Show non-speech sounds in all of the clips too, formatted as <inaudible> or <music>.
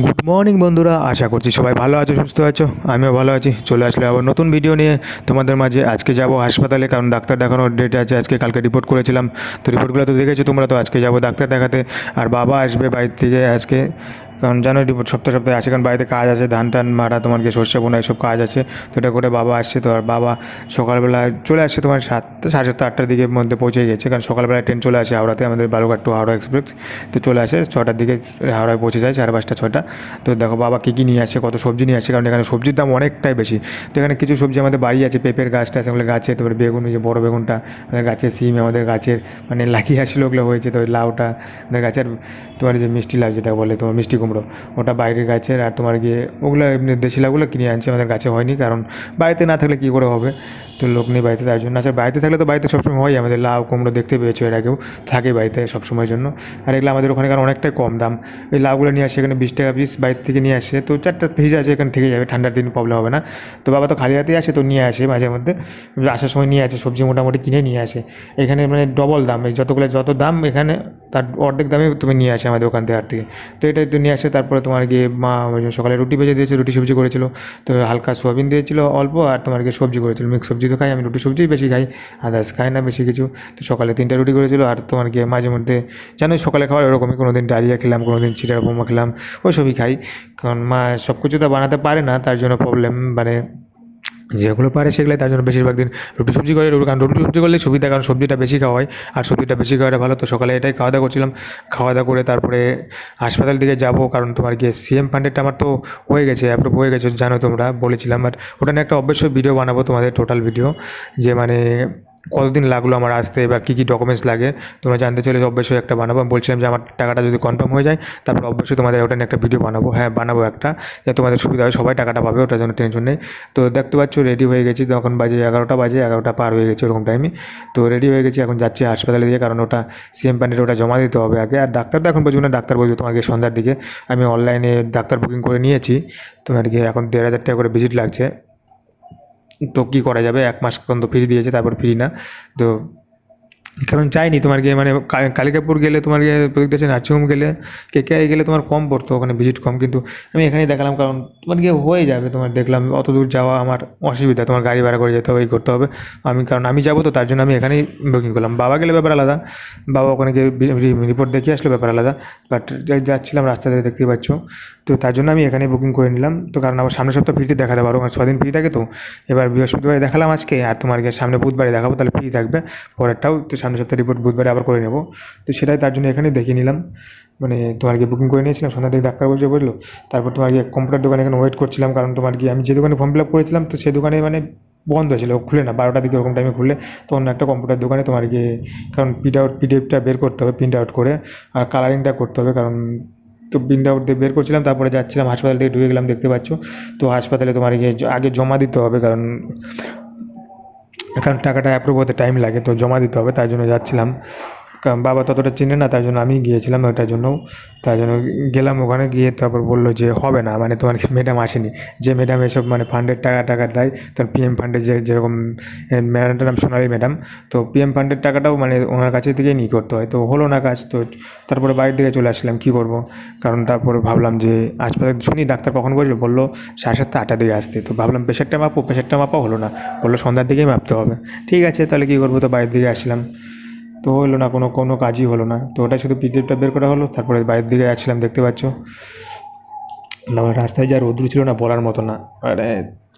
Good morning বন্ধুরা। আশা করছি সবাই ভালো আছো, সুস্থ আছো? আমিও ভালো আছি। চলে আসলে আবার নতুন ভিডিও নিয়ে তোমাদের মাঝে আজকে যাব হাসপাতালে, কারণ ডাক্তার দেখানোর ডেট আছে, আজকে কালকে রিপোর্ট করেছিলাম। তো রিপোর্টগুলো তো দেখেছ তোমরা, তো আজকে যাব ডাক্তার দেখাতে। আর বাবা আসবে বাড়ির থেকে আজকে। কারণ জানো রিপোর্ট সপ্তাহে সপ্তাহে আসে, কারণ বাড়িতে কাজ আছে, ধান টান মারা, তোমার গিয়ে সর্ষে বোনা, এসব কাজ আছে, তো এটা করে বাবা আসছে, তো আর বাবা সকালবেলা চলে আসছে তোমার সাতটা সাড়ে সাতটা, আটটার দিকে মধ্যে পৌঁছে গেছে, কারণ সকালবেলা ট্রেন চলে আসে হাওড়াতে, আমাদের বালুঘাট টু হাওড়া এক্সপ্রেস তো চলে আসে, ছটার দিকে হাওড়ায় পৌঁছে যায়, সাড়ে পাঁচটা, ছটা, তো দেখো বাবা কী কী নিয়ে আসে, কত সবজি নিয়ে আসে, কারণ এখানে সবজির দাম অনেকটাই বেশি, তো এখানে কিছু সবজি আমাদের বাড়ি আছে, পেঁপের গাছটা আছে, ওগুলো গাছে, তারপরে বেগুন যে বড়ো বেগুনটা, আমাদের গাছের সিম, আমাদের গাছের মানে লাগিয়ে আসলে, ওগুলো হয়েছে, তো লাউটা, আমাদের গাছের তোমার যে মিষ্টি লাউ যেটা বলে, তোমার মিষ্টি কুমড়ো ওটা বাইরের গাছের আর তোমার গিয়ে ওগুলো এমনি দেশি লাউগুলো কিনে আনছে, আমাদের গাছে হয়নি কারণ বাড়িতে না থাকলে কী করে হবে? তো লোক নেই বাড়িতে তার জন্য। আচ্ছা বাড়িতে থাকলে তো বাড়িতে সবসময় হয়, আমাদের লাউ, কুমড়ো দেখতে পেয়েছ এর আগেও, থাকে বাড়িতে সবসময়ের জন্য। আর এগুলো আমাদের ওখানে কারণ অনেকটাই কম দাম। ওই লাউগুলো নিয়ে আসে এখানে বিশ টাকা পিস বাইরে থেকে নিয়ে আসে। তো চারটা পিস আছে, এখানে থেকে যাবে, ঠান্ডার দিন প্রবলেম হবে না। তো বাবা তো খালি হাতেই আসে, তো নিয়ে আসে মাঝে মধ্যে। আসার সময় নিয়ে আসে, সবজি মোটামুটি কিনে নিয়ে আসে। এখানে মানে ডবল দাম, এই যতগুলো, যত দাম এখানে, তার অর্ধেক দামে তুমি নিয়ে আসে আমাদের ওখান থেকে আর থেকে। তো এটাই তো নিয়ে আসে। তারপরে তোমার গিয়ে মা সকালে রুটি ভেজে দিয়েছে রুটি সবজি করেছিল। তো হালকা সোয়াবিন দিয়েছিল অল্প আর তোমার গিয়ে সবজি করেছিল। মিক্স সবজি তো খাই, আমি রুটি সবজিই বেশি খাই আদার্স খাই না বেশি কিছু। তো সকালে তিনটা রুটি করেছিল আর তোমার গিয়ে মাঝে মধ্যে জানো সকালে খাওয়ার ওরকমই কোনো দিন ডালিয়া খেলাম কোনো দিন চিটার বোমা খেলাম, ওই সবই খাই। কারণ মা সব কিছু তো বানাতে পারে না, তার জন্য প্রবলেম মানে যেগুলো পারে সেগুলো তার জন্য বেশিরভাগ দিন রুটি সবজি করে কারণ রুটি সবজি করলে সুবিধা, কারণ সবজিটা বেশি খাওয়া হয়। আর সবজিটা বেশি খাওয়াটা ভালো। তো সকালে এটাই খাওয়া দাওয়া করছিলাম। খাওয়া দাওয়া করে তারপরে হাসপাতাল দিকে যাব, কারণ তোমার গিয়ে সিএম ফান্ডেডটা আমার তো হয়ে গেছে অ্যাপ্রুভ হয়ে গেছে, জানো তোমরা, বলেছিলাম। আর ওটা নিয়ে একটা অবশ্যই ভিডিও বানাবো তোমাদের টোটাল ভিডিও যে মানে কতদিন লাগল আমার আসতে এবার কী কী ডকুমেন্টস লাগে? তোমরা জানতে চাইলে অবশ্যই একটা বানাবো। আমি বলছিলাম যে আমার টাকাটা যদি কনফার্ম হয়ে যায়, তারপর অবশ্যই তোমাদের ওটা নিয়ে একটা ভিডিও বানাবো। হ্যাঁ বানাবো একটা যে তোমাদের সুবিধা হয়। সবাই টাকাটা পাবে ওটার জন্য টেনশন নেই। তো দেখতে পাচ্ছ রেডি হয়ে গেছি। তখন বাজে এগারোটা বাজে, এগারোটা পার হয়ে গেছে ওরকম টাইমে তো রেডি হয়ে গেছি। এখন যাচ্ছি হাসপাতালে দিয়ে, কারণ ওটা সিএম প্যান্ডের ওটা জমা দিতে হবে আগে। আর ডাক্তার তো এখন পর্যন্ত ডাক্তার বলছে তোমাকে সন্ধ্যার দিকে। আমি অনলাইনে ডাক্তার বুকিং করে নিয়েছি। তোমার গিয়ে এখন দেড় হাজার টাকা করে ভিজিট লাগছে। তো কী করা যাবে? এক মাস পর্যন্ত ফ্রি দিয়েছে, তারপর ফ্রি না। তো কারণ চাইনি তোমার গিয়ে মানে কালিকাপুর গেলে তোমার গিয়ে প্রদীপ দেশে নার্সিংহোম গেলে, কে কে গেলে তোমার কম পড়তো, ওখানে ভিজিট কম। কিন্তু আমি এখানেই দেখালাম, কারণ তোমার গিয়ে হয়ে যাবে। তোমার দেখলাম অত দূর যাওয়া আমার অসুবিধা, তোমার গাড়ি ভাড়া করে যেতে হবে, এই করতে হবে। আমি, কারণ আমি যাব তো, তার জন্য আমি এখানেই বুকিং করলাম। বাবা গেলে ব্যাপার আলাদা। বাবা ওখানে গিয়ে রিপোর্ট দেখিয়ে আসলে, ব্যাপার আলাদা। বাট যাচ্ছিলাম রাস্তাতে, দেখতেই পাচ্ছ। তো তার জন্য আমি এখানেই বুকিং করে নিলাম। তো কারণ আমার সামনের সপ্তাহ ফ্রিতে দেখাতে পারব, কারণ ছদিন ফ্রি থাকে তো। এবার বৃহস্পতিবারে দেখালাম আজকে, আর তোমার গিয়ে সামনে বুধবারে দেখাবো, তাহলে ফ্রি থাকবে। পরেরটাও তো সামনের সপ্তাহে রিপোর্ট বুধবারে আবার করে নেব। তো সেটাই তার জন্য এখানেই দেখিয়ে নিলাম। মানে তোমার গিয়ে বুকিং করে নিয়েছিলাম সন্ধ্যা থেকে ডাক্তার বসে বলল তারপর তোমার গিয়ে কম্পিউটার দোকানে এখানে ওয়েট করছিলাম, কারণ তোমার গিয়ে আমি যে দোকানে ফর্ম ফিল আপ করেছিলাম, তো সেই দোকানে মানে বন্ধ ছিল খুলে না, বারোটার দিকে ওরকম টাইমে খুললে। তো অন্য একটা কম্পিউটার দোকানে তোমার গিয়ে, কারণ প্রিন্ট আউট পিডিএফটা বের করতে হবে প্রিন্ট আউট করে, আর কালারিংটা করতে হবে, কারণ তো প্রিন্ট আউট দিয়ে বের করছিলাম, তারপরে যাচ্ছিলাম, হাসপাতাল থেকে ঢুকে গেলাম, দেখতে পাচ্ছ। তো হাসপাতালে তোমার গিয়ে আগে জমা দিতে হবে, কারণ কারণ টাকাটা অ্যাপ্রুভ হতে টাইম লাগে, তো জমা দিতে হবে, তাই জন্য যাচ্ছিলাম। বাবা ততটা চিনে না, তার জন্য আমি গিয়েছিলাম ওটার জন্য তার জন্য গেলাম ওখানে, গিয়ে তারপর বলল যে হবে না মানে তোমার <laughs> ম্যাডাম আসেনি। যে ম্যাডাম এসব মানে ফান্ডের টাকা টাকা দেয়, তার পিএম ফান্ডের যে যেরকম ম্যাডামটার নাম সোনালি ম্যাডাম তো পিএম ফান্ডের টাকাটাও মানে ওনার কাছে থেকেই নিয়ে করতে হয়। তো হলো না কাজ, তো তারপরে বাড়ির দিকে চলে আসলাম, কী করব? কারণ তারপরে ভাবলাম যে হাসপাতালে শুনি, ডাক্তার কখন বসবে? বলল সাড়ে সাতটা আটটা দিকে আসতে। তো ভাবলাম প্রেশারটা মাপো, প্রেশারটা মাপা হলো না। বলল সন্ধ্যার দিকেই মাপতে হবে। ঠিক আছে, তাহলে কী করব? তো বাড়ির দিকে আসলাম। তো হলো না, কোনো কোনো কাজই হলো না। তো ওটা শুধু পিডিএফটা বের করা হলো, তারপরে বাইরের দিকে যাচ্ছিলাম, দেখতে পাচ্ছ। রাস্তায় যা রোদ্রু ছিল না বলার মতো না। মানে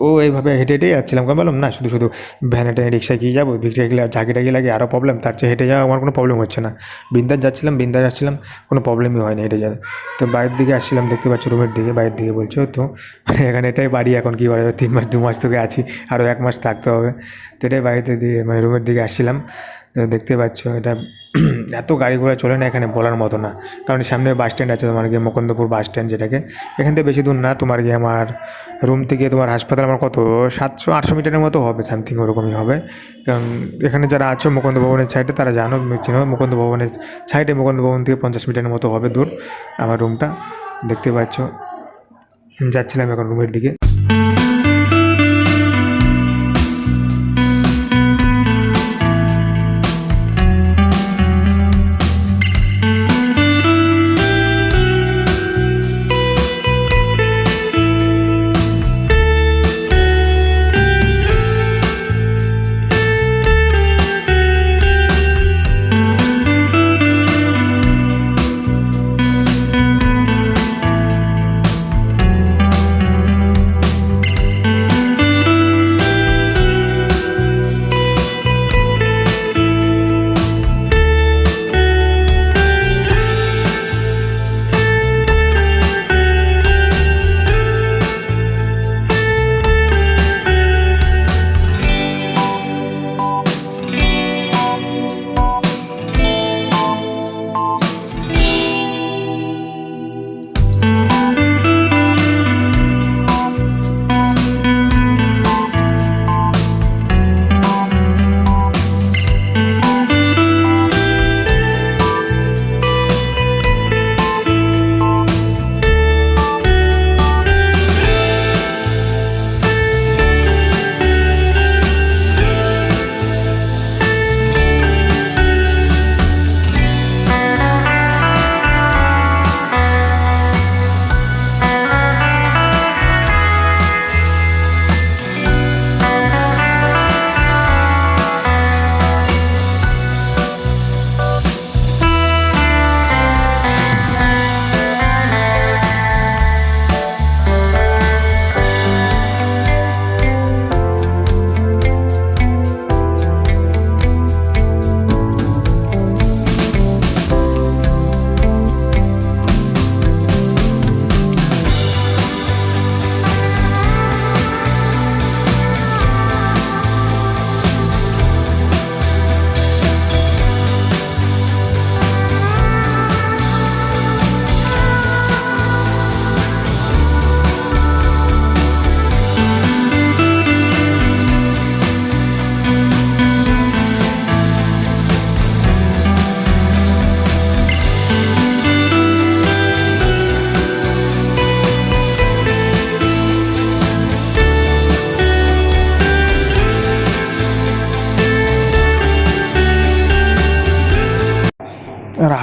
ও এইভাবে হেঁটে হেঁটে যাচ্ছিলাম। কারণ বললাম, না, শুধু শুধু ভ্যানে ট্যানে রিক্সায় গিয়ে যাব? রিক্সায় গেলে ঝাঁকি টাকি লাগে আরও প্রবলেম তার চেয়ে হেঁটে যাওয়া আমার কোনো প্রবলেম হচ্ছে না। বিন্দাস যাচ্ছিলাম বিন্দাস যাচ্ছিলাম কোনো প্রবলেমই হয় না হেঁটে যাওয়া তো বাইরের দিকে আসছিলাম, দেখতে পাচ্ছ রুমের দিকে, বাইরের দিকে বলছো তো এখানে এটাই বাড়ি এখন, কী যাবে তিন মাস, দু মাস থেকে আছি আরও এক মাস থাকতে হবে। তো এটাই বাড়িতে দিয়ে মানে রুমের দিকে আসছিলাম। তো দেখতে পাচ্ছ, এটা <clears throat> এত গাড়ি ঘোড়া চলে না এখানে বলার মতো না। কারণ সামনে বাস স্ট্যান্ড আছে তোমার গিয়ে মুকুন্দপুর বাস স্ট্যান্ড যেটাকে। এখান থেকে বেশি দূর না, তোমার গিয়ে আমার রুম থেকে তোমার হাসপাতাল আমার কত? সাতশো, আটশো মিটারের মতো হবে সামথিং ওরকমই হবে। কারণ এখানে যারা আছো মুকুন্দ ভবনের সাইডে তারা জানো চিনো, মুকুন্দ ভবনের সাইডে মুকুন্দ ভবন থেকে পঞ্চাশ মিটারের মতো হবে দূর আমার রুমটা দেখতে পাচ্ছ। যাচ্ছিলাম এখন রুমের দিকে।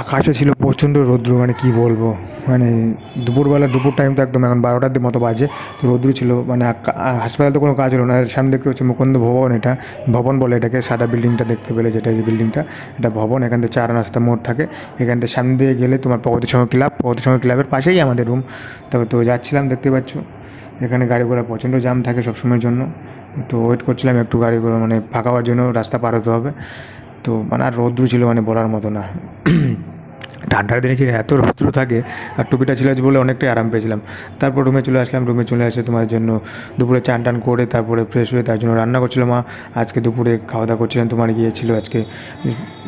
আকাশে ছিল প্রচণ্ড রৌদ্র মানে কি বলব? মানে দুপুরবেলা, দুপুর টাইম তো একদম এখন বারোটার মতো বাজে, তো রৌদ্র ছিল মানে হাসপাতালে তো কোনো কাজ হলো না। সামনে দেখতে হচ্ছে মুকুন্দ ভবন এটা, ভবন বলে এটাকে, সাদা বিল্ডিংটা দেখতে পেলে যেটা এই বিল্ডিংটা এটা ভবন। এখান থেকে চার রাস্তা মোড় থাকে। এখান থেকে সামনে দিয়ে গেলে তোমার প্রগতি সংঘ ক্লাব প্রগতি সংঘ ক্লাবের পাশেই আমাদের রুম তবে তো যাচ্ছিলাম দেখতে পাচ্ছ, এখানে গাড়ি ঘোড়া প্রচণ্ড জাম থাকে সবসময়ের জন্য। তো ওয়েট করছিলাম একটু গাড়ি ঘোড়া মানে ফাঁকা হওয়ার জন্য রাস্তা পার হতে হবে। তো মানে আর রৌদ্র ছিল মানে বলার মতো না। ঠান্ডার দিনে ছিল এত রৌদ্র থাকে, আর টুপিটা ছিল বলে অনেকটাই আরাম পেয়েছিলাম। তারপর রুমে চলে আসলাম, রুমে চলে এসে তোমার জন্য দুপুরে চান টান করে তারপরে ফ্রেশ হয়ে তার জন্য রান্না করছিল মা। আজকে দুপুরে খাওয়া দাওয়া করছিলাম, তোমার গিয়েছিল আজকে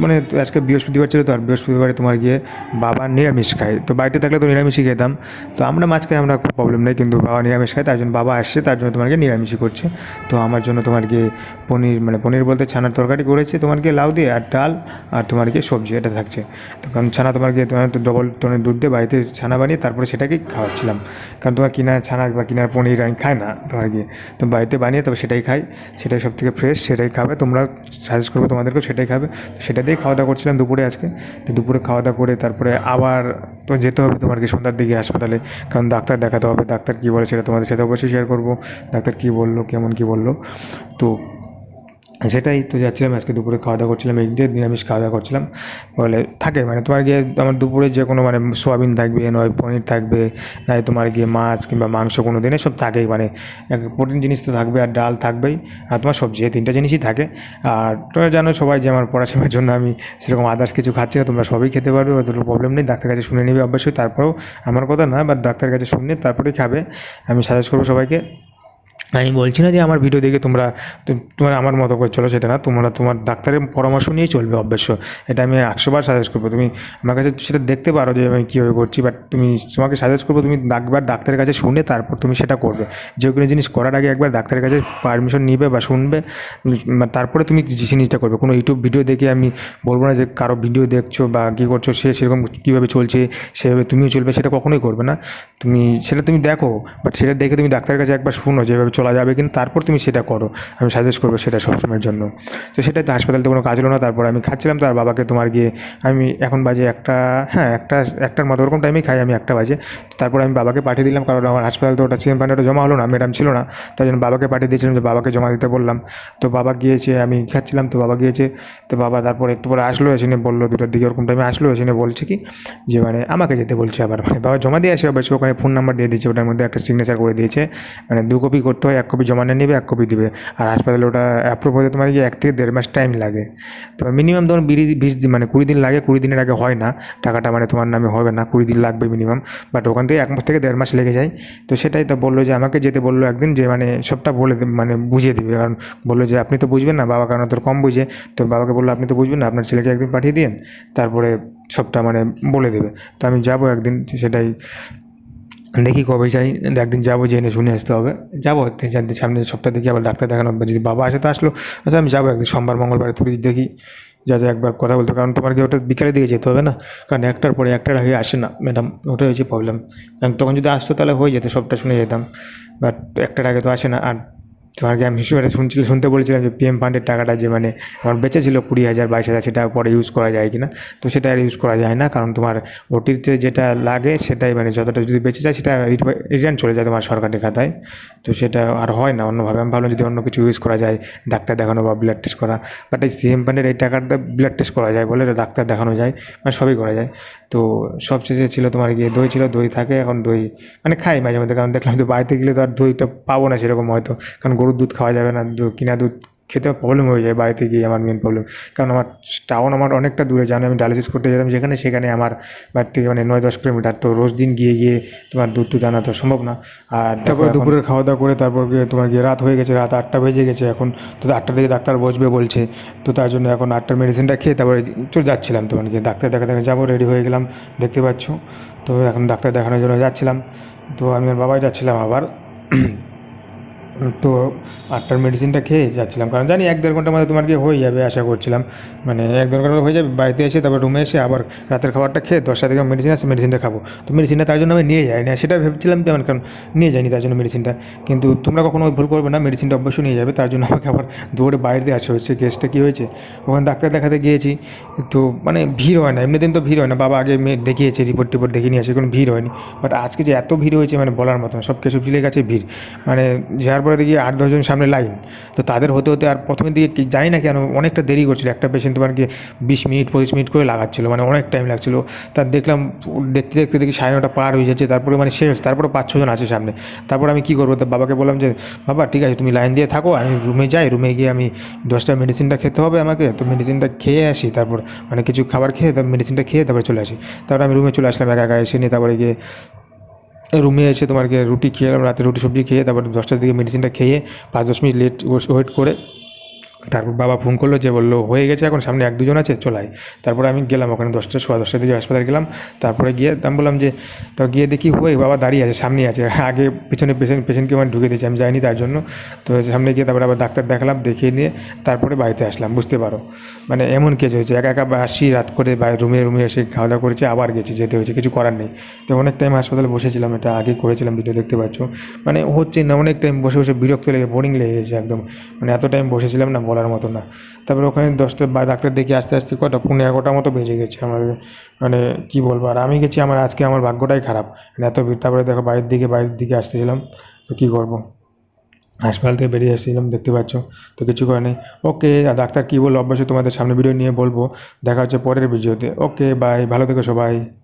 মানে আজকে বৃহস্পতিবার ছিল তো, আর বৃহস্পতিবারে তোমার গিয়ে বাবা নিরামিষ খায়। তো বাড়িতে থাকলে তো নিরামিষই খেতাম। তো আমরা মাছ খাই, আমরা খুব প্রবলেম নেই, কিন্তু বাবা নিরামিষ খায়, তার জন্য বাবা আসছে, তার জন্য তোমার গিয়ে নিরামিষই করছে। তো আমার জন্য তোমার গিয়ে পনির মানে পনির বলতে ছানার তরকারি করেছে, তোমার গিয়ে লাউ দিয়ে আর ডাল আর তোমার গিয়ে সবজি, এটা থাকছে। তো কারণ ছানা তোমার গিয়ে তোমার ডবল টনের দুধ দিয়ে বাড়িতে ছানা বানিয়ে তারপরে সেটাকেই খাওয়াচ্ছিলাম। কারণ তোমার কিনা ছানা বা কিনার পনির আমি খাই না তোমার গিয়ে তো বাড়িতে বানিয়ে তবে সেটাই খাই, সেটাই সব থেকে ফ্রেশ সেটাই খাবে। তোমরা সাজেস্ট করব তোমাদেরকেও সেটাই খাবে। সেটা দিয়েই খাওয়া দাওয়া করছিলাম দুপুরে আজকে। তো দুপুরে খাওয়া দাওয়া করে তারপরে আবার তো যেতে হবে তোমার কি সন্ধ্যার দিকে হাসপাতালে। কারণ ডাক্তার দেখাতে হবে, ডাক্তার কী বলে সেটা তোমাদের সাথে অবশ্যই শেয়ার করব। ডাক্তার কী বলল, কেমন কী বলল। তো সেটাই তো যাচ্ছিলাম, আজকে দুপুরে খাওয়া দাওয়া করছিলাম, এই দিয়ে নিরামিষ খাওয়া দাওয়া করছিলাম, বলে থাকে মানে তোমার গিয়ে আমার দুপুরে যে কোনো মানে সোয়াবিন থাকবে, নয় পনির থাকবে, নয় তোমার গিয়ে মাছ কিংবা মাংস কোনো দিনে সব থাকেই মানে প্রোটিন জিনিস তো থাকবে আর ডাল থাকবেই, আর তোমার সবজি, এই তিনটা জিনিসই থাকে। আর তোমরা জানো সবাই যে আমার পড়াশোনার জন্য আমি সেরকম আদার্স কিছু খাচ্ছি না, তোমরা সবই খেতে পারবে অতটা প্রবলেম নেই, ডাক্তার কাছে শুনে নেবে অবশ্যই, তারপরেও আমার কথা না বাট ডাক্তার কাছে শুনে তারপরেই খাবে, আমি সাজেস্ট করব সবাইকে। আমি বলছি না যে আমার ভিডিও দেখে তোমরা তোমার আমার মতো করে চলো, সেটা না। তোমরা তোমার ডাক্তারের পরামর্শ নিয়েই চলবে, অবশ্য। এটা আমি একশোবার সাজেস্ট করব। তুমি আমার কাছে সেটা দেখতে পারো যে আমি কীভাবে করছি বাট তুমি তোমাকে সাজেস্ট করব তুমি একবার ডাক্তারের কাছে শুনে তারপর তুমি সেটা করবে। যে কোনো জিনিস করার আগে একবার ডাক্তারের কাছে পারমিশন নিবে বা শুনবে তারপরে তুমি জিনিসটা করবে। কোনো ইউটিউব ভিডিও দেখে আমি বলব না যে কারও ভিডিও দেখছ বা কী করছ, সে সেরকম কীভাবে চলছে, সেভাবে তুমিও চলবে, সেটা কখনোই করবে না। তুমি সেটা তুমি দেখো বাট সেটা দেখে তুমি ডাক্তারের কাছে একবার শুনো যেভাবে চলা যাবে কিন্তু তারপর তুমি সেটা করো। আমি সাজেস্ট করব সেটা সবসময়ের জন্য। তো সেটাই তো হাসপাতালে তো কোনো কাজ হলো না, তারপর আমি খাচ্ছিলাম, তার বাবাকে তোমার গিয়ে আমি এখন বাজে একটা হ্যাঁ একটা, একটার মতো ওরকম টাইমেই খাই আমি একটা বাজে। তারপর আমি বাবাকে পাঠিয়ে দিলাম, কারণ আমার হাসপাতালে তো ওটা সিএম পান্ডাটা জমা হলো না ম্যাডাম ছিল না। তাই জন্য বাবাকে পাঠিয়ে দিয়েছিলাম, যে বাবাকে জমা দিতে বললাম। তো বাবা গিয়েছে, আমি খাচ্ছিলাম, তো বাবা গিয়েছে। তো বাবা তারপর একটু পরে আসলো, এসে নিয়ে বলল, দুটোর দিকে ওরকম টাইমে আসলো, এসে নিয়ে বলছে কি, যে মানে আমাকে যেতে বলছে আবার। মানে বাবা জমা দিয়ে আসে, অবশ্য ওখানে ফোন নাম্বার দিয়ে দিয়েছে, ওটার মধ্যে একটা সিগনেচার করে দিয়েছে। মানে দু কপি করতে হয় এক কপি জমা নিয়ে নেবে, এক কপি দিবে। আর হাসপাতালে ওটা অ্যাপ্রুভ হতে তোমার গিয়ে এক থেকে দেড় মাস টাইম লাগে। তো মিনিমাম ধরুন বিশ বিশ দিন মানে কুড়ি দিন লাগে, কুড়ি দিনের আগে হয় না। টাকাটা মানে তোমার নামে হবে না, কুড়ি দিন লাগবে মিনিমাম বাট ওখান থেকে এক মাস থেকে দেড় মাস লেগে যায়। তো সেটাই তো বলল যে আমাকে যেতে বলল একদিন যে মানে সবটা বলে মানে বুঝিয়ে দিবে। কারণ বলল যে আপনি তো বুঝবেন না, বাবা কারণ তোর কম বুঝে। তো বাবাকে বলল, আপনি তো বুঝবেন না, আপনার ছেলেকে একদিন পাঠিয়ে দিন তারপরে সবটা মানে বলে দেবে। তো আমি যাব একদিন, সেটাই দেখি কবে যাই একদিন যাব জেনে শুনে আসতে হবে। যাব, তিন চার দিন সামনে সপ্তাহ দেখি, আবার ডাক্তার দেখানো যদি বাবা আসে তো আসলো। আচ্ছা আমি যাব একদিন, সোমবার, মঙ্গলবারে তুই দেখি, যা যা একবার কথা বলতে কারণ তোমার কি ওটা বিকালের দিকে যেতে হবে না? কারণ একটার পরে একটার আগে আসে না, ম্যাডাম, ওটাই হয়েছে প্রবলেম কারণ তখন যদি আসতো তাহলে হয়ে যেত, সবটা শুনে যেতাম। বাট একটার আগে তো আসে না, আর তোমার কি আমি শুনছিল, শুনতে বলেছিলাম যে পিএম ফান্ডের টাকাটা যে মানে আমার বেঁচে ছিল কুড়ি হাজার, বাইশ হাজার সেটা পরে ইউজ করা যায় কিনা। তো সেটা আর ইউজ করা যায় না, কারণ তোমার ওটিতে যেটা লাগে সেটাই মানে যতটা যদি বেঁচে যায় সেটা রিটার্ন চলে যায় তোমার সরকারি খাতায়। তো সেটা আর হয় না, অন্যভাবে আমি ভাবলাম যদি অন্য কিছু ইউজ করা যায়, ডাক্তার দেখানো বা ব্লাড টেস্ট করা। বাট এই সিএম ফান্ডের এই টাকাটা ব্লাড টেস্ট করা যায় বলে ডাক্তার দেখানো যায় মানে সবই করা যায়। তো সবশেষে ছিল তোমার গিয়ে দই ছিল, দই থাকে, এখন দই মানে খাই মাঝে মধ্যে, কারণ দেখলাম তো বাড়িতে গেলে তো আর দইটা পাবো না সেরকম হয়তো, কারণ গরুর দুধ খাওয়া যাবে না কিনা দুধ খেতে প্রবলেম হয়ে যায় বাড়িতে গিয়ে আমার মেন প্রবলেম কারণ আমার টাউন আমার অনেকটা দূরে জানো আমি ডায়ালিসিস করতে যেতাম যেখানে সেখানে আমার বাড়ি থেকে মানে নয় দশ কিলোমিটার। তো রোজ দিন গিয়ে গিয়ে তোমার দুধ টুধ আনা তো সম্ভব না। আর তারপরে দুপুরের খাওয়া দাওয়া করে তারপর গিয়ে তোমার গিয়ে রাত হয়ে গেছে রাত আটটা বেজে গেছে। এখন তো আটটা থেকে ডাক্তার বসবে বলছে। তো তার জন্য এখন আটটার মেডিসিনটা খেয়ে তারপরে চলে যাচ্ছিলাম তোমার গিয়ে। ডাক্তার দেখাতে যাব রেডি হয়ে গেলাম দেখতে পাচ্ছ। তো এখন ডাক্তার দেখানোর জন্য যাচ্ছিলাম। তো আমি আর বাবাই যাচ্ছিলাম আবার। তো আটটার মেডিসিনটা খেয়ে যাচ্ছিলাম। কারণ জানি এক দেড় ঘণ্টার মধ্যে তোমার কি হয়ে যাবে আশা করছিলাম। মানে এক দেড় ঘণ্টা হয়ে যাবে, বাড়িতে এসে তারপর রুমে এসে আবার রাতের খাবারটা খেয়ে দশটা থেকে মেডিসিন আছে মেডিসিনটা খাব। তো মেডিসিনটা তার জন্য আমি নিয়ে যাই না সেটা ভেবেছিলাম তেমন কারণ নিয়ে যাইনি তার জন্য মেডিসিনটা কিন্তু তোমরা কখনো ভুল করবে না মেডিসিনটা অবশ্যই নিয়ে যাবে। তার জন্য আমাকে আবার দৌড়ে বাইরে আসা হচ্ছে কেসটা কী হয়েছে? ওখানে ডাক্তার দেখাতে গিয়েছি। তো মানে ভিড় হয় না এমনি দিন তো ভিড় হয় না। বাবা আগে দেখিয়েছে রিপোর্ট টিপোর্ট দেখিয়ে নিয়ে আসে, কোনো ভিড় হয়নি। বাট আজকে যে এত ভিড় হয়েছে মানে বলার মতো না সব কিছু ফিলে গেছে ভিড়। মানে যাওয়ার পরে দেখি আট দশজন সামনে লাইন। তো তাদের হতে হতে আর প্রথমের দিকে জানি না কেন অনেকটা দেরি করছিল। একটা পেশেন্ট তোমার কি বিশ মিনিট, পঁচিশ মিনিট করে লাগাচ্ছিলো মানে অনেক টাইম লাগছিল। তার দেখলাম দেখতে দেখতে দেখি সাড়ে নটা পার হয়ে যাচ্ছে, তারপরে মানে শেষ, তারপরে পাঁচ, ছজন আছে সামনে। তারপর আমি কী করব? তো বাবাকে বললাম যে, বাবা, ঠিক আছে, তুমি লাইন দিয়ে থাকো, আমি রুমে যাই রুমে গিয়ে আমি দশটা মেডিসিনটা খেতে হবে আমাকে, তো মেডিসিনটা খেয়ে আসি, তারপর মানে কিছু খাবার খেয়ে তারপর মেডিসিনটা খেয়ে তারপরে চলে আসি। তারপর আমি রুমে চলে আসলাম, একা একা এসে নিয়ে তারপরে গিয়ে রুমে এসে তোমার রুটি খেয়ে রাতে রুটি সবজি খেয়ে তারপর দশটার দিকে মেডিসিনটা খেয়ে পাঁচ দশ মিনিট লেট ওয়েট করে তারপর বাবা ফোন করল, যে বলল, হয়ে গেছে, এখন সামনে এক দুজন আছে চলাই তারপরে আমি গেলাম ওখানে দশটা সোয়া দশটা দিকে হাসপাতালে গেলাম। তারপরে গিয়ে আমি বললাম যে, তো গিয়ে দেখি, হয়ে, বাবা দাঁড়িয়ে আছে, সামনেই আছে। <laughs> আগে পিছনে পেশেন্ট পেশেন্টকে মানে ঢুকে দিয়েছি, আমি যাইনি তার জন্য। তো সামনে গিয়ে তারপরে আবার ডাক্তার দেখালাম, দেখিয়ে নিয়ে তারপরে বাড়িতে আসলাম, বুঝতে পারো। মানে এমন কেস হয়েছে, একা একা আসি, রাত করে বাইরে রুমে রুমে এসে খাওয়া দাওয়া করেছি, আবার গেছি, যেতে হয়েছে, কিছু করার নেই। তো অনেক টাইম হাসপাতালে বসেছিলাম, এটা আগে করেছিলাম ভিডিও দেখতে পাচ্ছ। মানে হচ্ছে না, অনেক টাইম বসে বসে বিরক্ত লেগে বোরিং লেগে গেছে একদম। মানে এত টাইম বসেছিলাম না বলার মতো না। তারপরে ওখানে দশটা বা ডাক্তার দেখে আস্তে আস্তে কটা পনেরো এগারোটার মতো বেজে গেছে আমার মানে কী বলব? আর আমি গেছি, আমার আজকে আমার ভাগ্যটাই খারাপ। মানে এত ভিড়। তারপরে দেখো বাড়ির দিকে বাড়ির দিকে আসতেছিলাম। তো কী করব? হাসপাতাল থেকে বেরিয়ে এসেছিলাম দেখতে পাচ্ছ। তো কিছু করে নেই। ওকে ডাক্তার কী বলল? অবশ্যই তোমাদের সামনে ভিডিও নিয়ে বলব। দেখা হচ্ছে পরের ভিডিওতে ওকে বাই ভালো থেকো সবাই।